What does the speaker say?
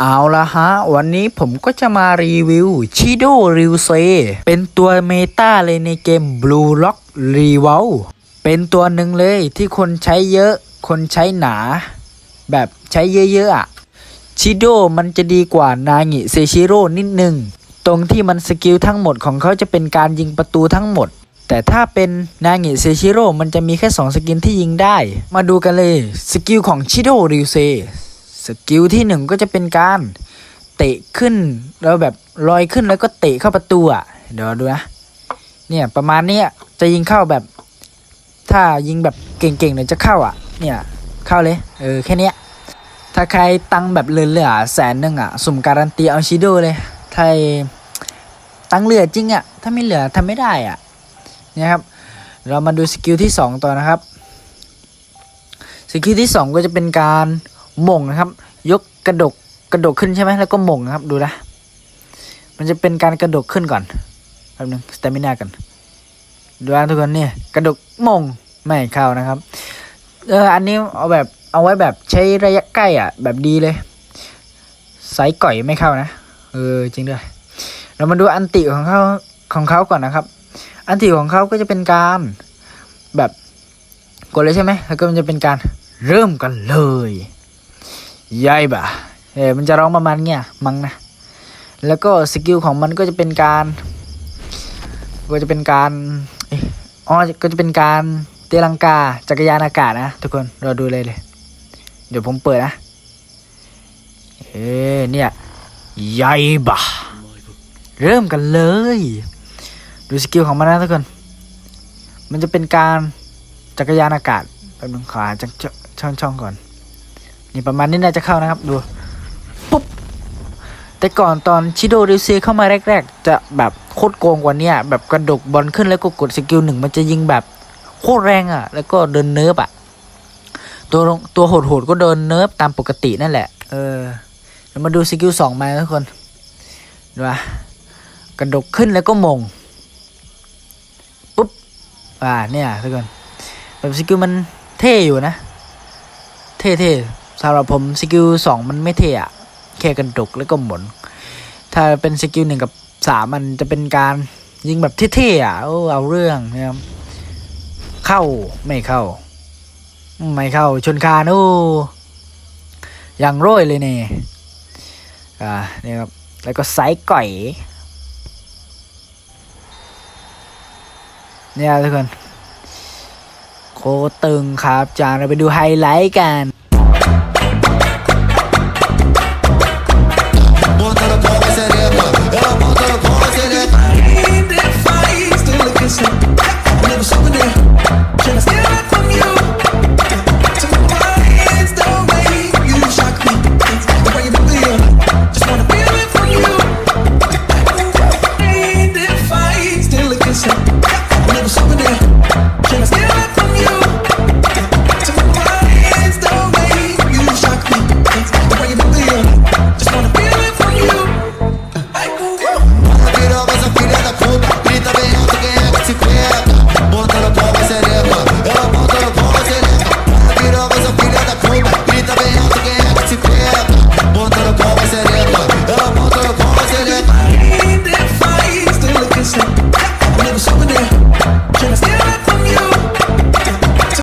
เอาละฮะ วันนี้ผมก็จะมารีวิวชิโดริวเซเป็นตัวเมตาเลยในเกม Blue Lock r e v o l เป็นตัวหนึ่งเลยที่คนใช้เยอะ คนใช้หนา แบบใช้เยอะๆอะชิโดมันจะดีกว่านางิเซชิโร่นิดนึง ตรงที่มันสกิลทั้งหมดของเขาจะเป็นการยิงประตูทั้งหมด แต่ถ้าเป็นนางิเซชิโร่มันจะมีแค่ 2 สกิลที่ยิงได้ มาดูกันเลย สกิลของชิโดริวเซ สกิลที่หนึ่งก็จะเป็นการเตะขึ้นแล้วแบบลอยขึ้นแล้วก็เตะเข้าประตูอะเดี๋ยวดูนะเนี่ยประมาณนี้จะยิงเข้าแบบ ถ้ายิงแบบเก่งๆเนี่ยจะเข้าอะ เนี่ยเข้าเลยเออแค่เนี้ยถ้าใครตังแบบเหลือๆแสนหนึ่งอะสุ่มการันตีเอาชิโดเลยถ้าตังเหลือจริงอะถ้าไม่เหลือทำไม่ได้อะเนี่ยครับเรามาดูสกิลที่สองต่อนะครับสกิลที่สองก็จะเป็นการ หม่งนะครับ ยกกระดกกระดกขึ้นใช่ไหมแล้วก็หม่งนะครับ ดูนะ มันจะเป็นการกระดกขึ้นก่อนแป๊บนึงสเตมินากันดูนะทุกคนเนี่ยกระดกหม่งไม่เข้านะครับเอออันนี้เอาแบบเอาไว้แบบใช้ระยะใกล้อะ แบบดีเลยไซส์ก่อยไม่เข้านะเออจริงด้วย เรามาดูอันติของเขาของเขาก่อนนะครับ อันติของเขาก็จะเป็นการแบบกดเลยใช่ไหมแล้วก็มันจะเป็นการเริ่มกันเลย ยายบ่ะเออมันจะร้องประมาณเงี้ยมั้งนะ แล้วก็สกิลของมันก็จะเป็นการ ก็จะเป็นการอยอ๋อก็จะเป็นการเตลังกาจักรยานอากาศนะทุกคนเราดูเลยเลย เดี๋ยวผมเปิดนะ เอ้เนี่ยยายบ่ะเริ่มกันเลย ดูสกิลของมันนะทุกคน มันจะเป็นการจักรยานอากาศแป๊บนึงขอหาจากช่องช่องก่อน นี่ประมาณนี้น่าจะเข้านะครับดูปุ๊บแต่ก่อนตอนชิโดริเซเข้ามาแรก ๆ จะแบบโคตรโกงกว่านี้แบบกระดกบอลขึ้นแล้วก็กดสกิลหนึ่งมันจะยิงแบบโคตรแรงอะ แล้วก็เดินเนิร์ฟอะ ตัวตัวโหดๆก็เดินเนิร์ฟตามปกตินั่นแหละ เออเรามาดูสกิลสองมาทุกคนดูว่ากระดกขึ้นแล้วก็มงปุ๊บอ่าเนี่ยทุกคนแบบสกิลมันเท่อยู่นะ เท่ๆ สำหรับผมสกิลสองมันไม่เท่อะแค่กระดกแล้วก็หมุน ถ้าเป็นสกิลหนึ่งกับสามมันจะเป็นการยิงแบบเท่ๆอะโอ้เอาเรื่องนะครับเข้าไม่เข้า ไม่เข้าชนคานโอ้ยังโร่ยเลยเนี่ยอ่านี่ครับแล้วก็ไซก่อยเนี่ยทุกคน โคตรตึงครับจานเราไปดูไฮไลท์กัน